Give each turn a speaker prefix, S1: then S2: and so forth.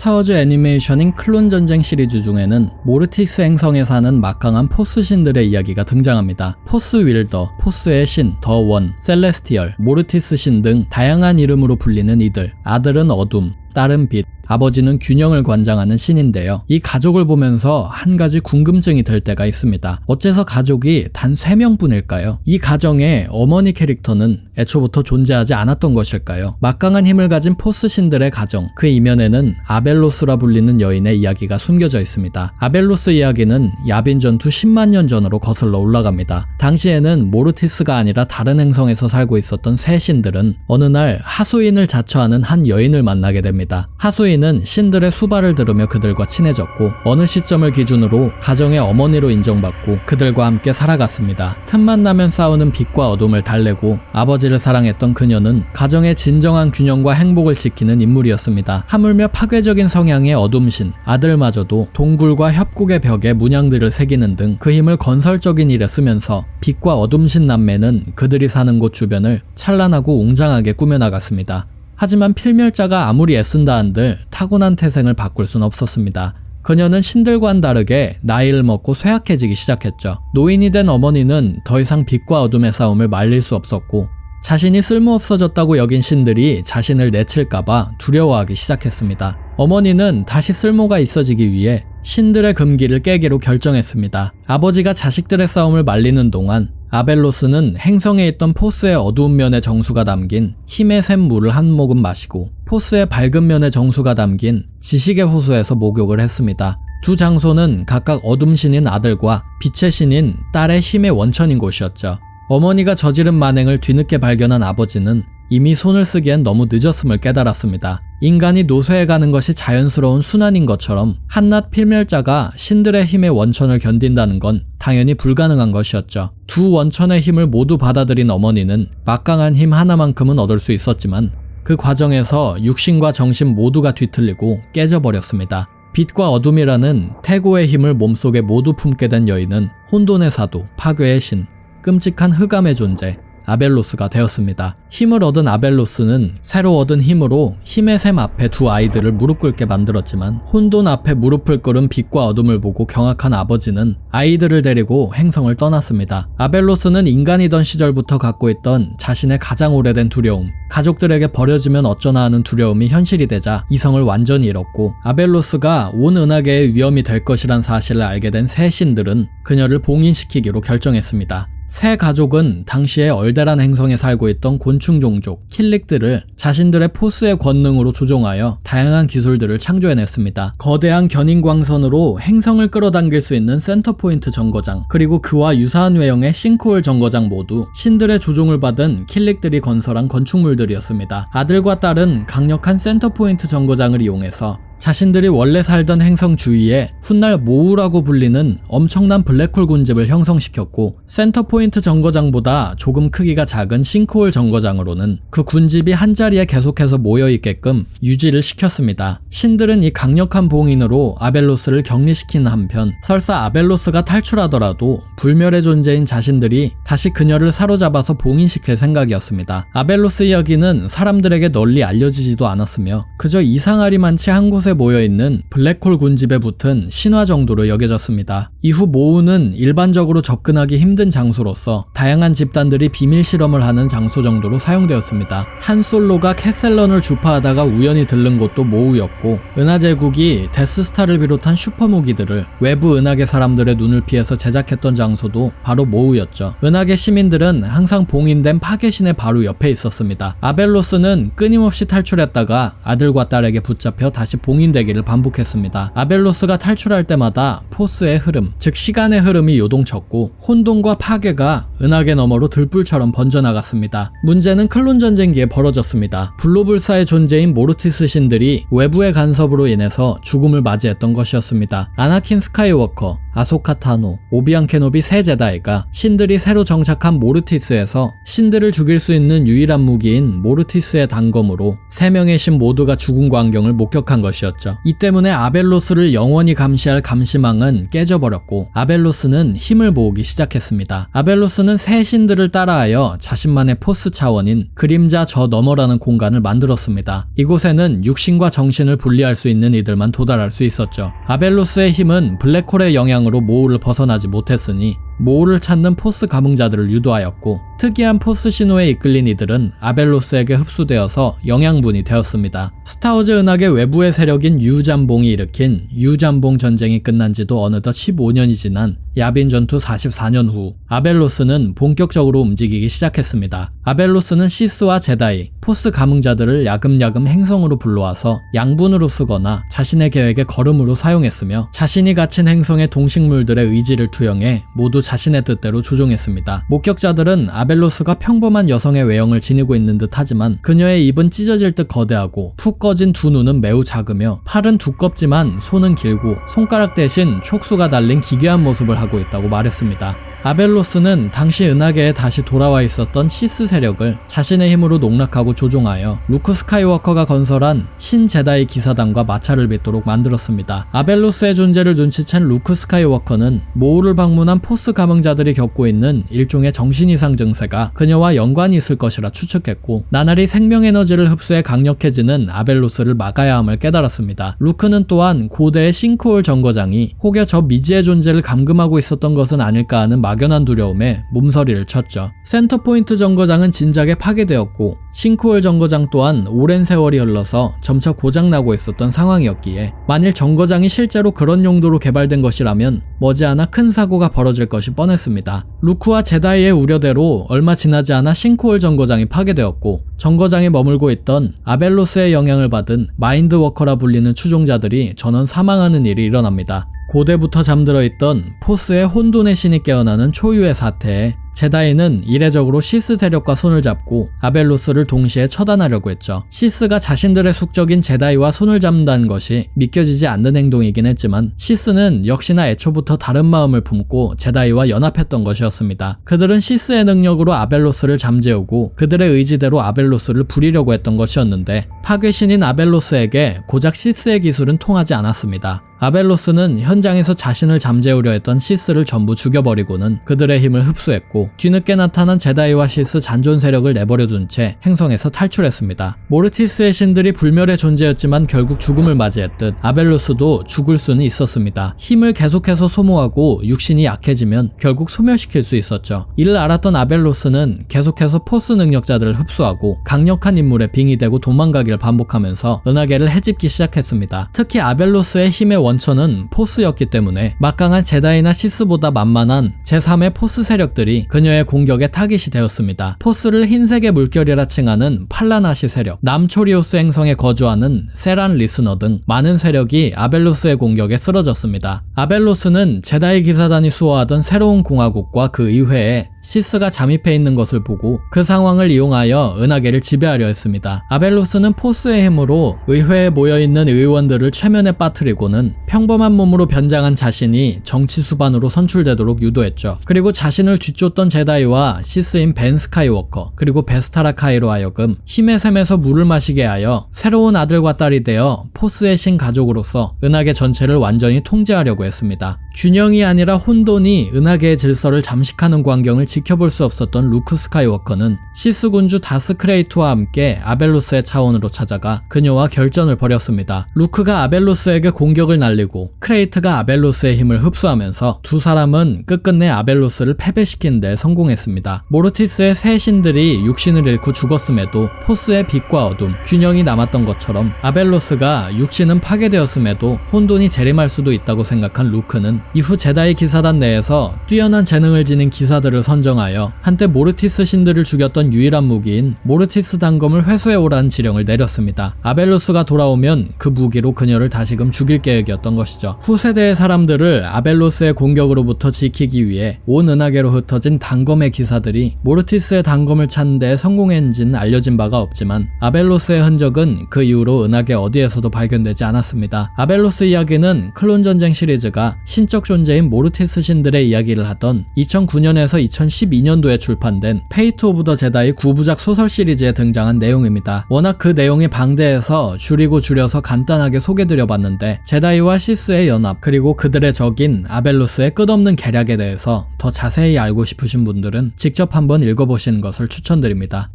S1: 스타워즈 애니메이션인 클론 전쟁 시리즈 중에는 모르티스 행성에 사는 막강한 포스 신들의 이야기가 등장합니다. 포스 윌더, 포스의 신, 더 원, 셀레스티얼, 모르티스 신 등 다양한 이름으로 불리는 이들. 아들은 어둠, 딸은 빛, 아버지는 균형을 관장하는 신인데요. 이 가족을 보면서 한 가지 궁금증이 들 때가 있습니다. 어째서 가족이 단 3명뿐일까요? 이 가정의 어머니 캐릭터는 애초부터 존재하지 않았던 것일까요? 막강한 힘을 가진 포스 신들의 가정, 그 이면에는 아벨로스라 불리는 여인의 이야기가 숨겨져 있습니다. 아벨로스 이야기는 야빈 전투 10만 년 전으로 거슬러 올라갑니다. 당시에는 모르티스가 아니라 다른 행성에서 살고 있었던 새 신들은 어느 날 하수인을 자처하는 한 여인을 만나게 됩니다. 하수인 은 신들의 수발을 들으며 그들과 친해졌고 어느 시점을 기준으로 가정의 어머니로 인정받고 그들과 함께 살아갔습니다. 틈만 나면 싸우는 빛과 어둠을 달래고 아버지를 사랑했던 그녀는 가정의 진정한 균형과 행복을 지키는 인물이었습니다. 하물며 파괴적인 성향의 어둠신 아들마저도 동굴과 협곡의 벽에 문양들을 새기는 등 그 힘을 건설적인 일에 쓰면서 빛과 어둠신 남매는 그들이 사는 곳 주변을 찬란하고 웅장하게 꾸며나갔습니다. 하지만 필멸자가 아무리 애쓴다 한들 타고난 태생을 바꿀 순 없었습니다. 그녀는 신들과는 다르게 나이를 먹고 쇠약해지기 시작했죠. 노인이 된 어머니는 더 이상 빛과 어둠의 싸움을 말릴 수 없었고 자신이 쓸모없어졌다고 여긴 신들이 자신을 내칠까봐 두려워하기 시작했습니다. 어머니는 다시 쓸모가 있어지기 위해 신들의 금기를 깨기로 결정했습니다. 아버지가 자식들의 싸움을 말리는 동안 아벨로스는 행성에 있던 포스의 어두운 면의 정수가 담긴 힘의 샘 물을 한 모금 마시고 포스의 밝은 면의 정수가 담긴 지식의 호수에서 목욕을 했습니다. 두 장소는 각각 어둠 신인 아들과 빛의 신인 딸의 힘의 원천인 곳이었죠. 어머니가 저지른 만행을 뒤늦게 발견한 아버지는 이미 손을 쓰기엔 너무 늦었음을 깨달았습니다. 인간이 노쇠해 가는 것이 자연스러운 순환인 것처럼 한낱 필멸자가 신들의 힘의 원천을 견딘다는 건 당연히 불가능한 것이었죠. 두 원천의 힘을 모두 받아들인 어머니는 막강한 힘 하나만큼은 얻을 수 있었지만 그 과정에서 육신과 정신 모두가 뒤틀리고 깨져버렸습니다. 빛과 어둠이라는 태고의 힘을 몸속에 모두 품게 된 여인은 혼돈의 사도, 파괴의 신, 끔찍한 흑암의 존재, 아벨로스가 되었습니다. 힘을 얻은 아벨로스는 새로 얻은 힘으로 힘의 샘 앞에 두 아이들을 무릎 꿇게 만들었지만 혼돈 앞에 무릎을 꿇은 빛과 어둠을 보고 경악한 아버지는 아이들을 데리고 행성을 떠났습니다. 아벨로스는 인간이던 시절부터 갖고 있던 자신의 가장 오래된 두려움, 가족들에게 버려지면 어쩌나 하는 두려움이 현실이 되자 이성을 완전히 잃었고 아벨로스가 온 은하계의 위험이 될 것이란 사실을 알게 된 새 신들은 그녀를 봉인시키기로 결정했습니다. 새 가족은 당시에 얼데란 행성에 살고 있던 곤충 종족 킬릭들을 자신들의 포스의 권능으로 조종하여 다양한 기술들을 창조해냈습니다. 거대한 견인광선으로 행성을 끌어당길 수 있는 센터포인트 정거장 그리고 그와 유사한 외형의 싱크홀 정거장 모두 신들의 조종을 받은 킬릭들이 건설한 건축물들이었습니다. 아들과 딸은 강력한 센터포인트 정거장을 이용해서 자신들이 원래 살던 행성 주위에 훗날 모우라고 불리는 엄청난 블랙홀 군집을 형성시켰고 센터포인트 정거장보다 조금 크기가 작은 싱크홀 정거장으로는 그 군집이 한자리에 계속해서 모여있게끔 유지를 시켰습니다. 신들은 이 강력한 봉인으로 아벨로스를 격리시키는 한편 설사 아벨로스가 탈출하더라도 불멸의 존재인 자신들이 다시 그녀를 사로잡아서 봉인시킬 생각이었습니다. 아벨로스 이야기는 사람들에게 널리 알려지지도 않았으며 그저 이상하리만치 한 곳에 모여있는 블랙홀 군집에 붙은 신화 정도로 여겨졌습니다. 이후 모우는 일반적으로 접근하기 힘든 장소로서 다양한 집단들이 비밀 실험을 하는 장소 정도로 사용되었습니다. 한 솔로가 캐셀런을 주파하다가 우연히 들른 곳도 모우였고 은하제국이 데스스타를 비롯한 슈퍼무기들을 외부 은하계 사람들의 눈을 피해서 제작했던 장소도 바로 모우였죠. 은하계 시민들은 항상 봉인된 파괴신의 바로 옆에 있었습니다. 아벨로스는 끊임없이 탈출했다가 아들과 딸에게 붙잡혀 다시 봉인 봉인되기를 반복했습니다. 아벨로스가 탈출할 때마다 포스의 흐름, 즉 시간의 흐름이 요동쳤고 혼돈과 파괴가 은하계 너머로 들불처럼 번져나갔습니다. 문제는 클론 전쟁기에 벌어졌습니다. 블로불사의 존재인 모르티스 신들이 외부의 간섭으로 인해서 죽음을 맞이했던 것이었습니다. 아나킨 스카이워커, 아소카 타노, 오비안 케노비 세 제다이가 신들이 새로 정착한 모르티스에서 신들을 죽일 수 있는 유일한 무기인 모르티스의 단검으로 세 명의 신 모두가 죽은 광경을 목격한 것이었죠. 이 때문에 아벨로스를 영원히 감시할 감시망은 깨져버렸고 아벨로스는 힘을 모으기 시작했습니다. 아벨로스는 새 신들을 따라하여 자신만의 포스 차원인 그림자 저 너머라는 공간을 만들었습니다. 이곳에는 육신과 정신을 분리할 수 있는 이들만 도달할 수 있었죠. 아벨로스의 힘은 블랙홀의 영향으로 모우를 벗어나지 못했으니 모우를 찾는 포스 감흥자들을 유도하였고 특이한 포스 신호에 이끌린 이들은 아벨로스에게 흡수되어서 영양분이 되었습니다. 스타워즈 은하계 외부의 세력인 유잠봉이 일으킨 유잠봉 전쟁이 끝난 지도 어느덧 15년이 지난 야빈 전투 44년 후 아벨로스는 본격적으로 움직이기 시작했습니다. 아벨로스는 시스와 제다이, 포스 감흥자들을 야금야금 행성으로 불러와서 양분으로 쓰거나 자신의 계획의 걸음으로 사용했으며 자신이 갇힌 행성의 동식물들의 의지를 투영해 모두 자신의 뜻대로 조종했습니다. 목격자들은 아벨로스가 평범한 여성의 외형을 지니고 있는 듯 하지만 그녀의 입은 찢어질 듯 거대하고 푹 꺼진 두 눈은 매우 작으며 팔은 두껍지만 손은 길고 손가락 대신 촉수가 달린 기괴한 모습을 하고 있다고 말했습니다. 아벨로스는 당시 은하계에 다시 돌아와 있었던 시스 세력을 자신의 힘으로 농락하고 조종하여 루크 스카이워커가 건설한 신제다이 기사단과 마찰을 빚도록 만들었습니다. 아벨로스의 존재를 눈치챈 루크 스카이워커는 모우를 방문한 포스 감흥자들이 겪고 있는 일종의 정신 이상 증세가 그녀와 연관이 있을 것이라 추측했고 나날이 생명 에너지를 흡수해 강력해지는 아벨로스를 막아야 함을 깨달았습니다. 루크는 또한 고대의 싱크홀 정거장이 혹여 저 미지의 존재를 감금하고 있었던 것은 아닐까 하는 막연한 두려움에 몸서리를 쳤죠. 센터포인트 정거장은 진작에 파괴되었고 싱크홀 정거장 또한 오랜 세월이 흘러서 점차 고장나고 있었던 상황이었기에 만일 정거장이 실제로 그런 용도로 개발된 것이라면 머지않아 큰 사고가 벌어질 것이 뻔했습니다. 루크와 제다이의 우려대로 얼마 지나지 않아 싱크홀 정거장이 파괴되었고 정거장에 머물고 있던 아벨로스의 영향을 받은 마인드워커라 불리는 추종자들이 전원 사망하는 일이 일어납니다. 고대부터 잠들어 있던 포스의 혼돈의 신이 깨어나는 초유의 사태에 제다이는 이례적으로 시스 세력과 손을 잡고 아벨로스를 동시에 처단하려고 했죠. 시스가 자신들의 숙적인 제다이와 손을 잡는다는 것이 믿겨지지 않는 행동이긴 했지만 시스는 역시나 애초부터 다른 마음을 품고 제다이와 연합했던 것이었습니다. 그들은 시스의 능력으로 아벨로스를 잠재우고 그들의 의지대로 아벨로스를 부리려고 했던 것이었는데 파괴신인 아벨로스에게 고작 시스의 기술은 통하지 않았습니다. 아벨로스는 현장에서 자신을 잠재우려 했던 시스를 전부 죽여버리고는 그들의 힘을 흡수했고 뒤늦게 나타난 제다이와 시스 잔존 세력을 내버려둔 채 행성에서 탈출했습니다. 모르티스의 신들이 불멸의 존재였지만 결국 죽음을 맞이했듯 아벨로스도 죽을 수는 있었습니다. 힘을 계속해서 소모하고 육신이 약해지면 결국 소멸시킬 수 있었죠. 이를 알았던 아벨로스는 계속해서 포스 능력자들을 흡수하고 강력한 인물에 빙의되고 도망가기를 반복하면서 은하계를 해집기 시작했습니다. 특히 아벨로스의 힘의 원 천은 포스였기 때문에 막강한 제다이나 시스보다 만만한 제3의 포스 세력들이 그녀의 공격에 타깃이 되었습니다. 포스를 흰색의 물결이라 칭하는 팔라나시 세력, 남초리오스 행성에 거주하는 세란 리스너 등 많은 세력이 아벨로스의 공격에 쓰러졌습니다. 아벨로스는 제다이 기사단이 수호하던 새로운 공화국과 그 의회에 시스가 잠입해 있는 것을 보고 그 상황을 이용하여 은하계를 지배하려 했습니다. 아벨로스는 포스의 힘으로 의회에 모여있는 의원들을 최면에 빠뜨리고는 평범한 몸으로 변장한 자신이 정치 수반으로 선출되도록 유도했죠. 그리고 자신을 뒤쫓던 제다이와 시스인 벤 스카이워커 그리고 베스타라 카이로 하여금 힘의 샘에서 물을 마시게 하여 새로운 아들과 딸이 되어 포스의 신 가족으로서 은하계 전체를 완전히 통제하려고 했습니다. 균형이 아니라 혼돈이 은하계의 질서를 잠식하는 광경을 지켜볼 수 없었던 루크 스카이워커는 시스 군주 다스 크레이트와 함께 아벨로스의 차원으로 찾아가 그녀와 결전을 벌였습니다. 루크가 아벨로스에게 공격을 날리고 크레이트가 아벨로스의 힘을 흡수하면서 두 사람은 끝끝내 아벨로스를 패배시키는 데 성공했습니다. 모르티스의 새 신들이 육신을 잃고 죽었음에도 포스의 빛과 어둠, 균형이 남았던 것처럼 아벨로스가 육신은 파괴되었음에도 혼돈이 재림할 수도 있다고 생각한 루크는 이후 제다이 기사단 내에서 뛰어난 재능을 지닌 기사들을 선정하여 한때 모르티스 신들을 죽였던 유일한 무기인 모르티스 단검을 회수해 오라는 지령을 내렸습니다. 아벨로스가 돌아오면 그 무기로 그녀를 다시금 죽일 계획이었던 것이죠. 후세대의 사람들을 아벨로스의 공격으로부터 지키기 위해 온 은하계로 흩어진 단검의 기사들이 모르티스의 단검을 찾는 데 성공했는지는 알려진 바가 없지만 아벨로스의 흔적은 그 이후로 은하계 어디에서도 발견되지 않았습니다. 아벨로스 이야기는 클론 전쟁 시리즈가 신 신적 존재인 모르티스 신들의 이야기를 하던 2009년에서 2012년도에 출판된 페이트 오브 더 제다이 9부작 소설 시리즈에 등장한 내용입니다. 워낙 그 내용이 방대해서 줄이고 줄여서 간단하게 소개드려봤는데 제다이와 시스의 연합 그리고 그들의 적인 아벨로스의 끝없는 계략에 대해서 더 자세히 알고 싶으신 분들은 직접 한번 읽어보시는 것을 추천드립니다.